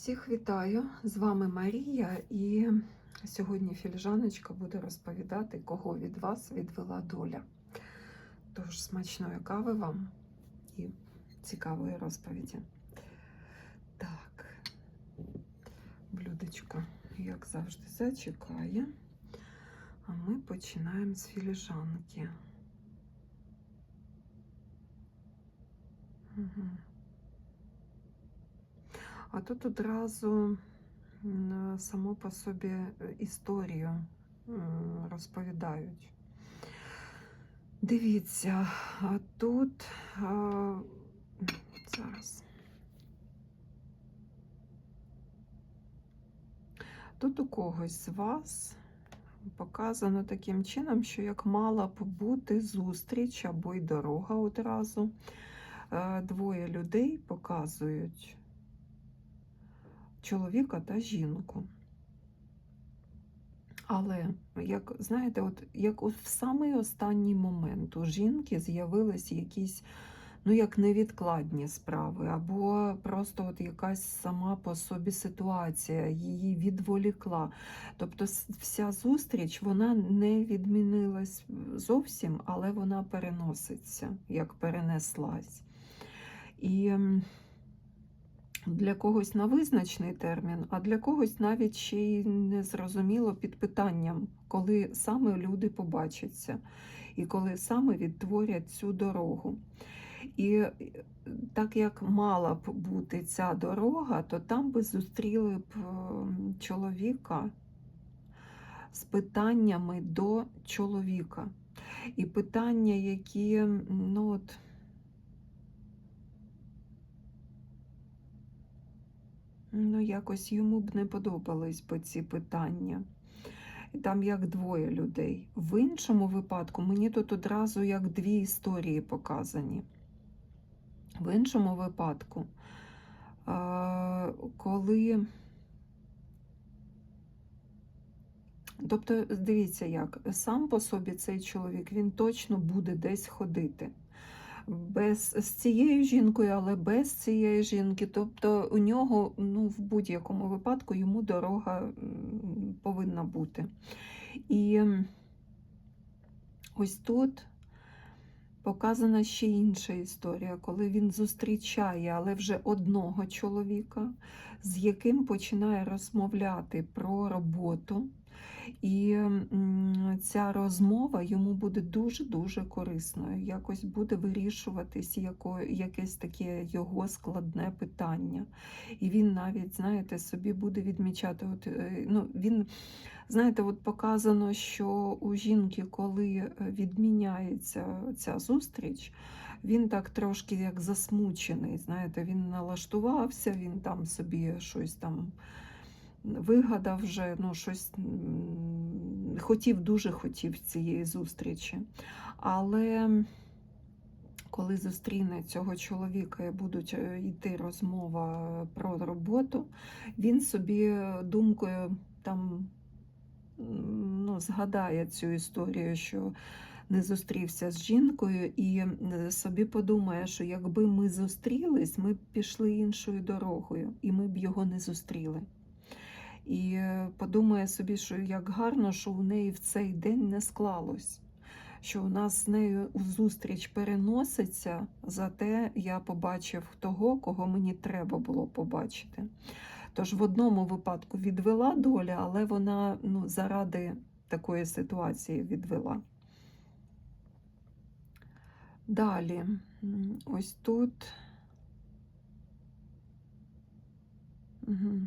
Всіх вітаю! З вами Марія, і сьогодні філіжаночка буде розповідати, кого від вас відвела доля. Тож смачної кави вам і цікавої розповіді. Так, блюдечко, як завжди, зачекає. А ми починаємо з філіжанки. Угу. А тут одразу м, само по собі е, історію розповідають. Дивіться, а тут а, зараз. Тут у когось з вас показано таким чином, що як мала б бути зустріч або й дорога одразу. Е, Двоє людей показують чоловіка та жінку. Але, як знаєте, от як в самий останній момент у жінки з'явились якісь ну, як невідкладні справи, або просто от якась сама по собі ситуація її відволікла. Тобто вся зустріч вона не відмінилась зовсім, але вона переноситься, як перенеслась. І для когось на визначений термін, а для когось навіть ще й не зрозуміло під питанням, коли саме люди побачаться, і коли саме відтворять цю дорогу. І е, так як мала б бути ця дорога, то там би зустріли б ем, чоловіка з питаннями до чоловіка. І питання, які, ну от. Ну, якось йому б не подобались би ці питання. Там як двоє людей. В іншому випадку мені тут одразу як дві історії показані. В іншому випадку, е, коли. Тобто, дивіться, як сам по собі цей чоловік він точно буде десь ходити. Без з цією жінкою, але без цієї жінки. Тобто у нього ну, в будь-якому випадку йому дорога повинна бути. І ось тут показана ще інша історія, коли він зустрічає, але вже одного чоловіка, з яким починає розмовляти про роботу. І ця розмова йому буде дуже-дуже корисною. Якось буде вирішуватись якесь таке його складне питання. І він навіть, знаєте, собі буде відмічати. От, е, ну, він, знаєте, от показано, що у жінки, коли е, відміняється ця зустріч, він так трошки як засмучений. Знаєте, він налаштувався, він там собі щось там вигадав вже ну, щось хотів, дуже хотів цієї зустрічі. Але коли зустріне цього чоловіка і будуть е, йти розмова про роботу, він собі думкою там ну, згадає цю історію, що не зустрівся з жінкою, і е, собі подумає, що якби ми зустрілись, ми б пішли іншою дорогою, і ми б його не зустріли. І е, подумає собі, що як гарно, що у неї в цей день не склалось, що у нас з нею зустріч переноситься, зате я побачив того, кого мені треба було побачити. Тож в одному випадку відвела доля, але вона ну, заради такої ситуації відвела. Далі, ось тут. Угу.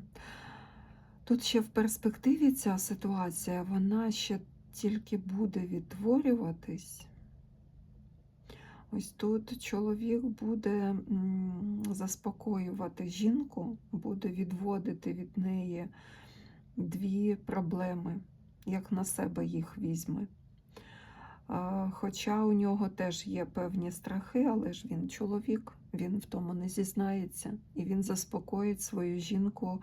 Тут ще в перспективі ця ситуація, вона ще тільки буде відтворюватись. Ось тут чоловік буде заспокоювати жінку, буде відводити від неї дві проблеми, як на себе їх візьме. Хоча у нього теж є певні страхи, але ж він чоловік, він в тому не зізнається, і він заспокоїть свою жінку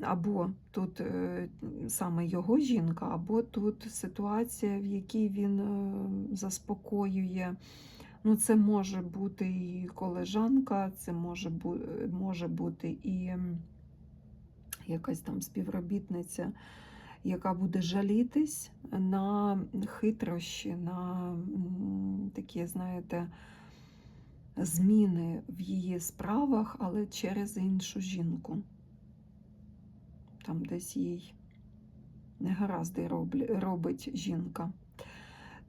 або тут е, саме його жінка, або тут ситуація, в якій він е, заспокоює. Ну, це може бути і колежанка, це може, може бути і якась там співробітниця, яка буде жалітись на хитрощі, на такі, знаєте, зміни в її справах, але через іншу жінку. Там десь їй негаразди робить жінка.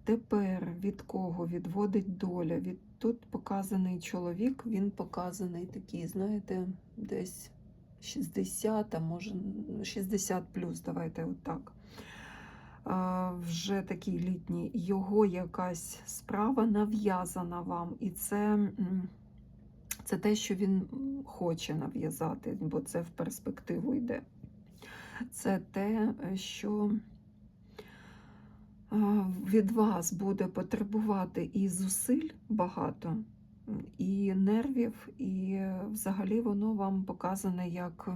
Тепер від кого відводить доля? Від тут показаний чоловік, він показаний такий, знаєте, десь 60, а може 60 плюс, давайте отак. А, вже такий літній, його якась справа нав'язана вам, і це, це те, що він хоче нав'язати, бо це в перспективу йде. Це те, що від вас буде потребувати і зусиль багато, і нервів, і е, взагалі воно вам показане як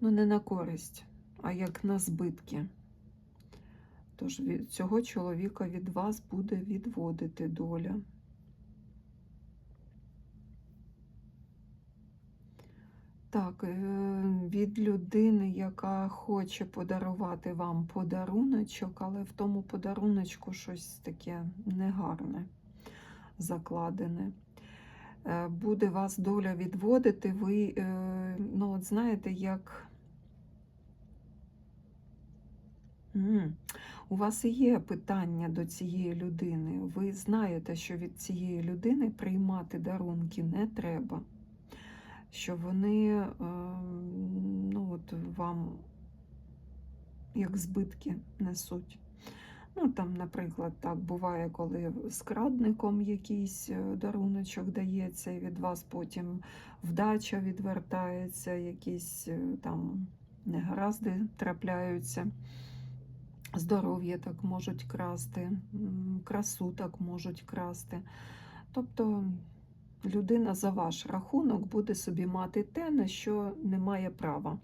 ну, не на користь, а як на збитки. Тож від цього чоловіка від вас буде відводити доля. Так, е, від людини, яка хоче подарувати вам подаруночок, але в тому подаруночку щось таке негарне закладене. Е, Буде вас доля відводити, ви, е, ну, от знаєте, як. У вас і є питання до цієї людини. Ви знаєте, що від цієї людини приймати дарунки не треба що вони е, ну, от вам як збитки несуть. Ну, там, наприклад, так буває, коли скрадником якийсь е, даруночок дається, і від вас потім вдача відвертається, якісь е, там негаразди трапляються. Здоров'я так можуть красти, красу так можуть красти. Тобто людина за ваш рахунок буде собі мати те, на що не має права.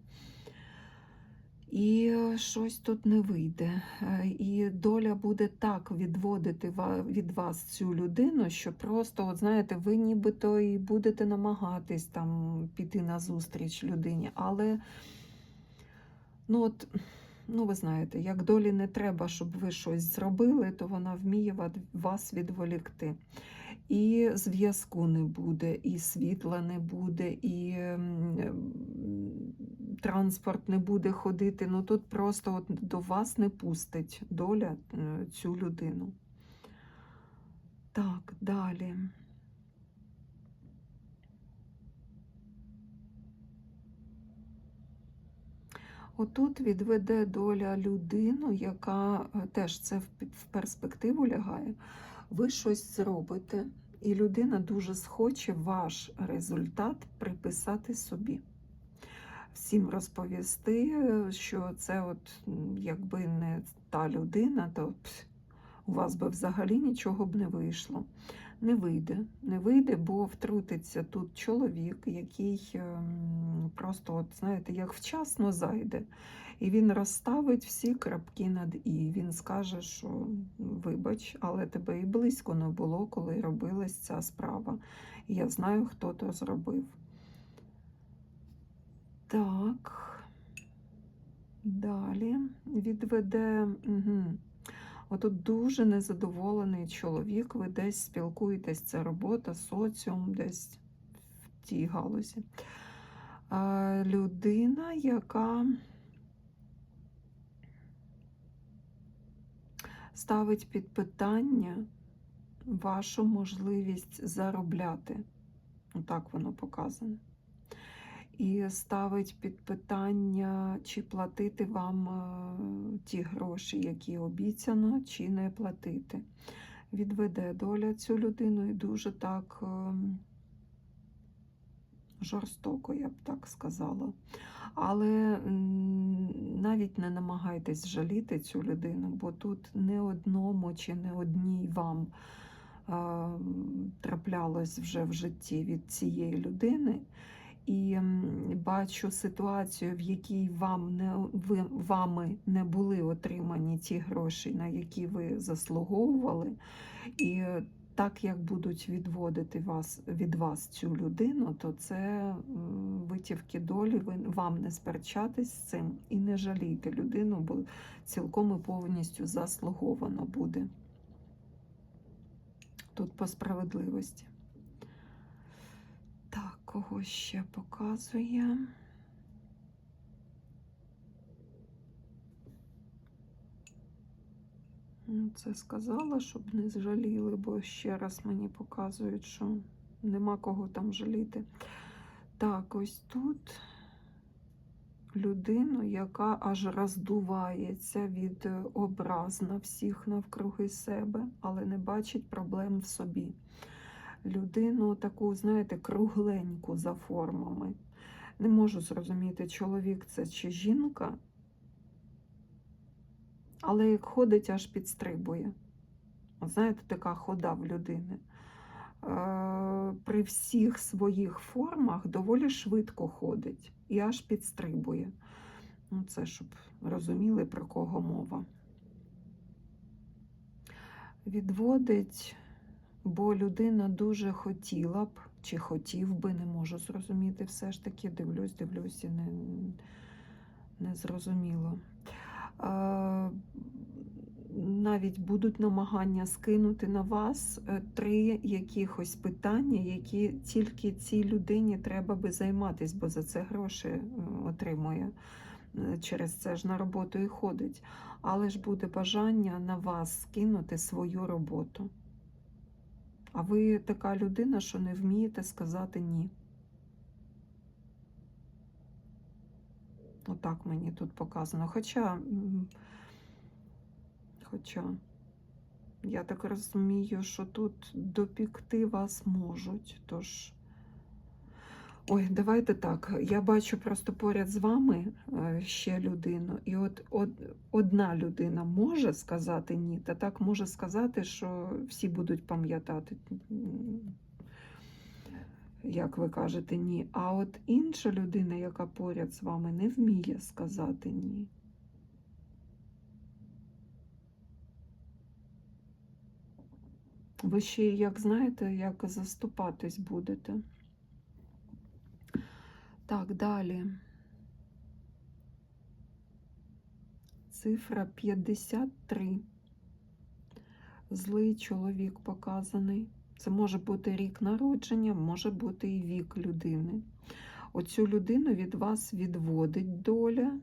І е, щось тут не вийде. Е, І доля буде так відводити від вас цю людину, що просто, от знаєте, ви нібито і будете намагатись там піти на зустріч людині, але ну от. Ну, ви знаєте, як долі не треба, щоб ви щось зробили, то вона вміє вас відволікти. І зв'язку не буде, і світла не буде, і ем, транспорт не буде ходити. Ну тут просто от до вас не пустить доля е, цю людину. Так, далі. Отут відведе доля людину, яка е, теж це в перспективу лягає. Ви щось зробите, і людина дуже схоче ваш результат приписати собі. Всім розповісти, що це, от якби не та людина, то пф, у вас би взагалі нічого б не вийшло. Не вийде, не вийде, бо втрутиться тут чоловік, який ем, просто, от, знаєте, як вчасно зайде. І він розставить всі крапки над і. Він скаже, що вибач, але тебе і близько не було, коли робилась ця справа. Я знаю, хто то зробив. Так. Далі відведе. Угу. Отут дуже незадоволений чоловік, ви десь спілкуєтесь, це робота, соціум, десь в тій галузі. А, людина, яка ставить під питання вашу можливість заробляти. Отак воно показане. І ставить під питання, чи платити вам е, ті гроші, які обіцяно, чи не платити. Відведе доля цю людину і дуже так ем, жорстоко, я б так сказала. Але навіть не намагайтесь жаліти цю людину, бо тут не одному чи не одній вам траплялось вже в житті від цієї людини. І бачу ситуацію, в якій вам не ви вами не були отримані ті гроші, на які ви заслуговували. І так як будуть відводити вас від вас цю людину, то це витівки долі. Ви вам не сперечатись з цим і не жалійте людину, бо цілком і повністю заслуговано буде. Тут по справедливості. Так, кого ще показує? Це сказала, щоб не зжаліли, бо ще раз мені показують, що нема кого там жаліти. Так, ось тут людину, яка аж роздувається від е, образ на всіх навкруги себе, але не бачить проблем в собі. Людину таку, знаєте, кругленьку за формами. Не можу зрозуміти, чоловік це чи жінка, але як ходить, аж підстрибує. Знаєте, така хода в людини. Е, При всіх своїх формах доволі швидко ходить і аж підстрибує. Ну, це щоб розуміли, про кого мова. Відводить, бо людина дуже хотіла б, чи хотів би, не можу зрозуміти. Все ж таки дивлюсь, дивлюсь і не, не зрозуміло. Навіть будуть намагання скинути на вас е, три якихось питання, які тільки цій людині треба би займатись, бо за це гроші е, отримує. Е, Через це ж на роботу і ходить. Але ж буде бажання на вас скинути свою роботу. А ви така людина, що не вмієте сказати ні. Отак мені тут показано. Хоча, хоча, я так розумію, що тут допікти вас можуть. Тож, ой, давайте так. Я бачу просто поряд з вами е, ще людину, і от одна людина може сказати ні, та так може сказати, що всі будуть пам'ятати. Як ви кажете, ні. А от інша людина, яка поряд з вами, не вміє сказати ні. Ви ще, як знаєте, як заступатись будете. Так, далі. Цифра 53. Злий чоловік показаний. Це може бути рік народження, може бути і вік людини. Оцю людину від вас відводить доля.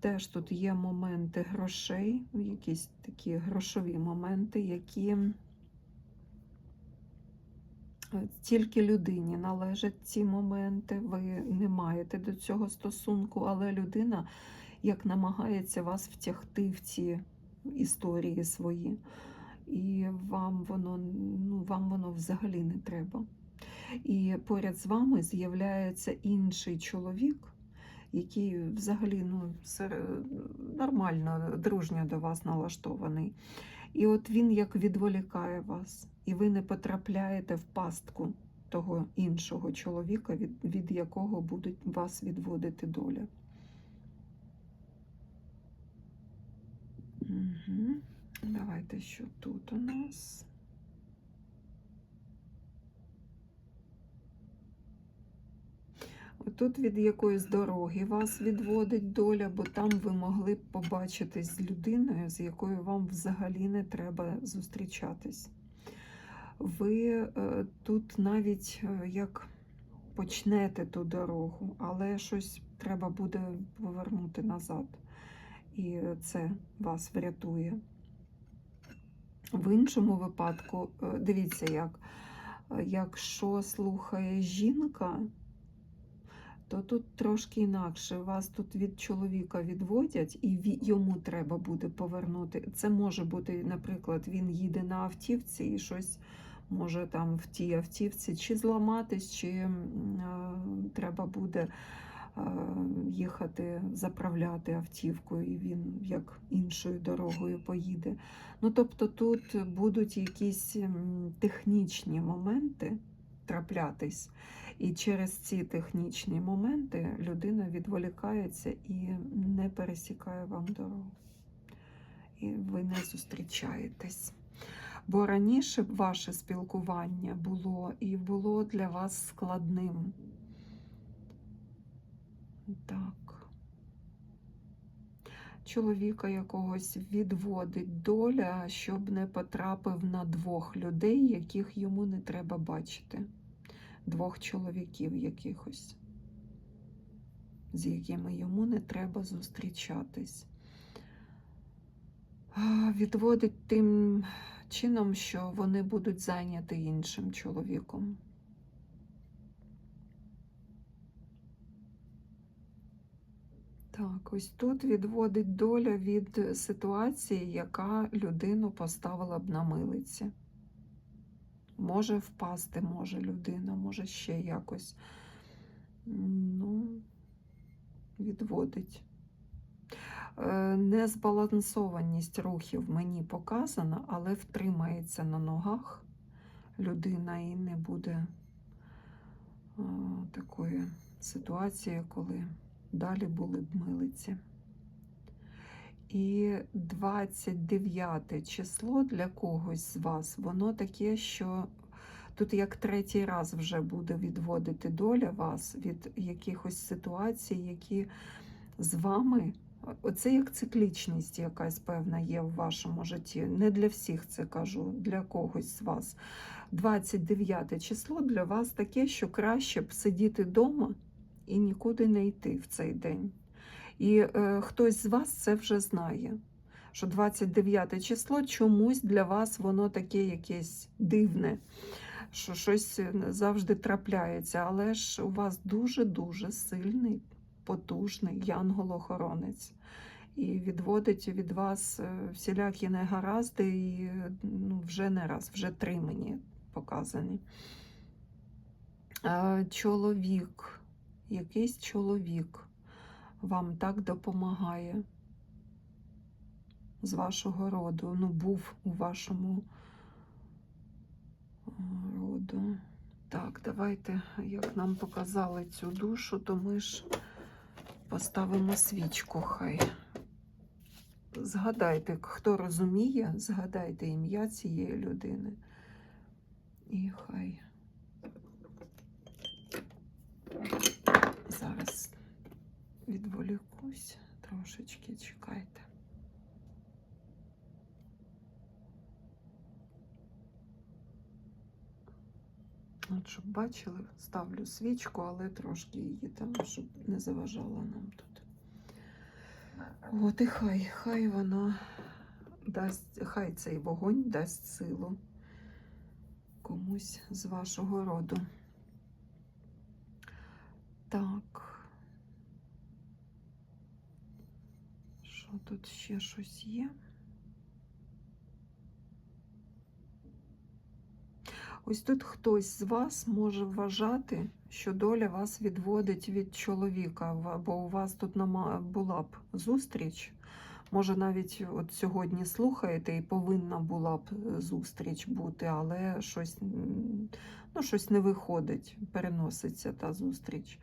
Теж тут є моменти грошей, якісь такі грошові моменти, які е, тільки людині належать ці моменти. Ви не маєте до цього стосунку, але людина як намагається вас втягти в ці історії свої. І вам воно, ну, вам воно взагалі не треба. І поряд з вами з'являється інший чоловік, який взагалі ну, нормально, дружньо до вас налаштований. І от він як відволікає вас, і ви не потрапляєте в пастку того іншого чоловіка, від, від якого будуть вас відводити доля. Угу. Давайте, що тут у нас. Тут від якоїсь дороги вас відводить доля, бо там ви могли б побачитись з людиною, з якою вам взагалі не треба зустрічатись. Ви е, тут навіть е, як почнете ту дорогу, але щось треба буде повернути назад. І це вас врятує. В іншому випадку, е, дивіться, як, е, якщо слухає жінка, то тут трошки інакше. Вас тут від чоловіка відводять, і йому треба буде повернути. Це може бути, наприклад, він їде на автівці і щось може там в тій автівці чи зламатись, чи е, треба буде їхати заправляти автівку, і він як іншою дорогою поїде. Ну, тобто тут будуть якісь технічні моменти траплятись, і через ці технічні моменти людина відволікається і не пересікає вам дорогу. І ви не зустрічаєтесь. Бо раніше ваше спілкування було і було для вас складним. Так. Чоловіка якогось відводить доля, щоб не потрапив на двох людей, яких йому не треба бачити. Двох чоловіків якихось, з якими йому не треба зустрічатись. Відводить тим чином, що вони будуть зайняті іншим чоловіком. Так, ось тут відводить доля від ситуації, яка людину поставила б на милиці. Може впасти, може людина, може ще якось. Ну, відводить. Е, Незбалансованість рухів мені показана, але втримається на ногах людина і не буде е, такої ситуації, коли далі були б милиці. І 29 число для когось з вас, воно таке, що тут як третій раз вже буде відводити доля вас від якихось ситуацій, які з вами. Оце як циклічність якась певна є в вашому житті. Не для всіх це кажу, для когось з вас. 29 число для вас таке, що краще б сидіти вдома і нікуди не йти в цей день. І е, хтось з вас це вже знає, що 29 число чомусь для вас воно таке якесь дивне, що щось завжди трапляється, але ж у вас дуже-дуже сильний, потужний янгол-охоронець. І відводить від вас е, всілякі негаразди, і ну, вже не раз, вже три мені показані. Е, Чоловік, якийсь чоловік вам так допомагає з вашого роду, ну, був у вашому е, роду. Так, давайте, як нам показали цю душу, то ми ж поставимо свічку хай. Згадайте, хто розуміє, згадайте ім'я цієї людини. І хай. Зараз відволікусь трошечки, чекайте. От, щоб бачили, ставлю свічку, але трошки її там, щоб не заважала нам тут. От і хай, хай вона дасть, хай цей вогонь дасть силу комусь з вашого роду. Так. Що тут ще щось є? Ось тут хтось з вас може вважати, що доля вас відводить від чоловіка, бо у вас тут була б зустріч. Може, навіть от сьогодні слухаєте і повинна була б е, зустріч бути, але щось, ну, щось не виходить, переноситься та зустріч.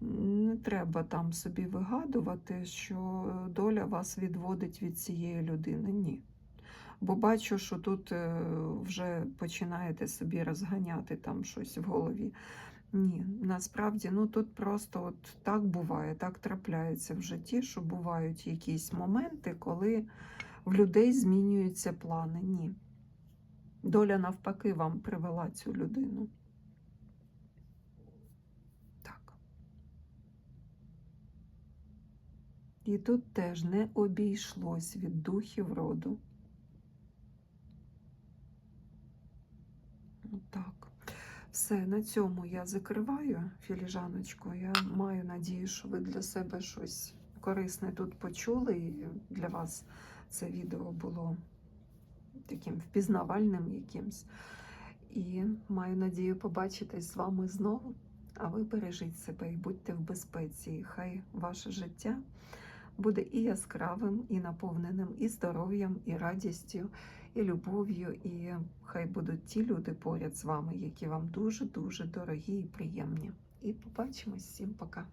Не треба там собі вигадувати, що е, доля вас відводить від цієї людини. Ні. Бо бачу, що тут е, вже починаєте собі розганяти там щось в голові. Ні, насправді, ну тут просто от так буває, так трапляється в житті, що бувають якісь моменти, коли в людей змінюються плани. Ні. Доля навпаки вам привела цю людину. Так. І тут теж не обійшлось від духів роду. Так. Все, на цьому я закриваю філіжаночку. Я маю надію, що ви для себе щось корисне тут почули, і для вас це відео було таким впізнавальним якимсь. І маю надію побачитись з вами знову. А ви бережіть себе і будьте в безпеці. І хай ваше життя буде і яскравим, і наповненим і здоров'ям, і радістю, і любов'ю. І хай будуть ті люди поряд з вами, які вам дуже-дуже дорогі і приємні. І побачимось всім пока.